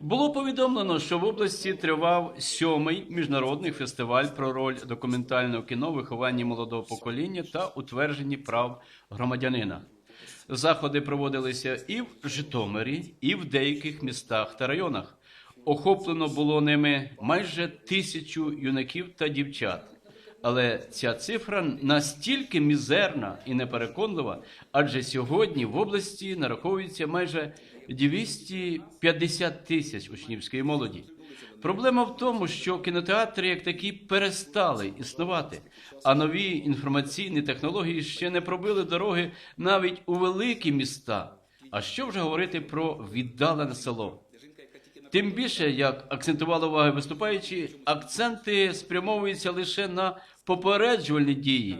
Було повідомлено, що в області тривав сьомий міжнародний фестиваль про роль документального кіно вихованні молодого покоління та утвердженні прав громадянина. Заходи проводилися і в Житомирі, і в деяких містах та районах. Охоплено було ними майже тисячу юнаків та дівчат. Але ця цифра настільки мізерна і непереконлива, адже сьогодні в області нараховується майже 250 тисяч учнівської молоді. Проблема в тому, що кінотеатри як такі перестали існувати, а нові інформаційні технології ще не пробили дороги навіть у великі міста. А що вже говорити про віддалене село? Тим більше, як акцентували увагу виступаючі, акценти спрямовуються лише на попереджувальні дії,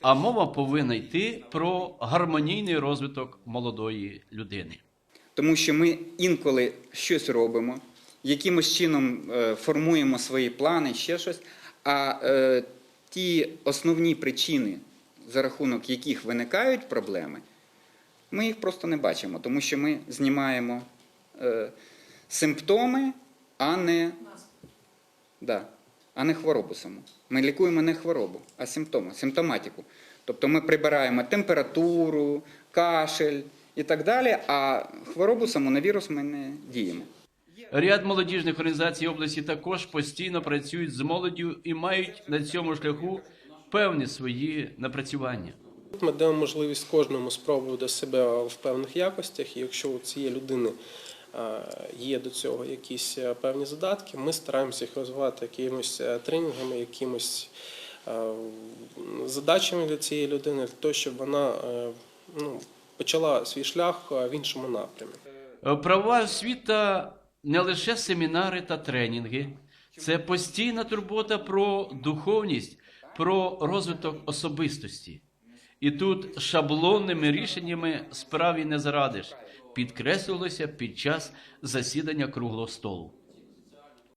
а мова повинна йти про гармонійний розвиток молодої людини. Тому що ми інколи щось робимо, якимось чином е, формуємо свої плани, ще щось. А е, ті основні причини, за рахунок яких виникають проблеми, ми їх просто не бачимо, тому що ми знімаємо е, симптоми, а не, да, а не хворобу саму. Ми лікуємо не хворобу, а симптоми, симптоматику. Тобто ми прибираємо температуру, кашель і так далі, а хворобу саму на вірус ми не діємо. Ряд молодіжних організацій області також постійно працюють з молоддю і мають на цьому шляху певні свої напрацювання. Ми даємо можливість кожному спробувати себе в певних якостях. І якщо у цієї людини є до цього якісь е, певні задатки, ми стараємося їх розвивати якимось е, тренінгами, якимось е, задачами для цієї людини, для того, щоб вона е, ну, почала свій шлях е, в іншому напрямі. Правова освіта не лише семінари та тренінги, це постійна турбота про духовність, про розвиток особистості. І тут шаблонними рішеннями справі не зарадиш, підкреслювалося під час засідання круглого столу.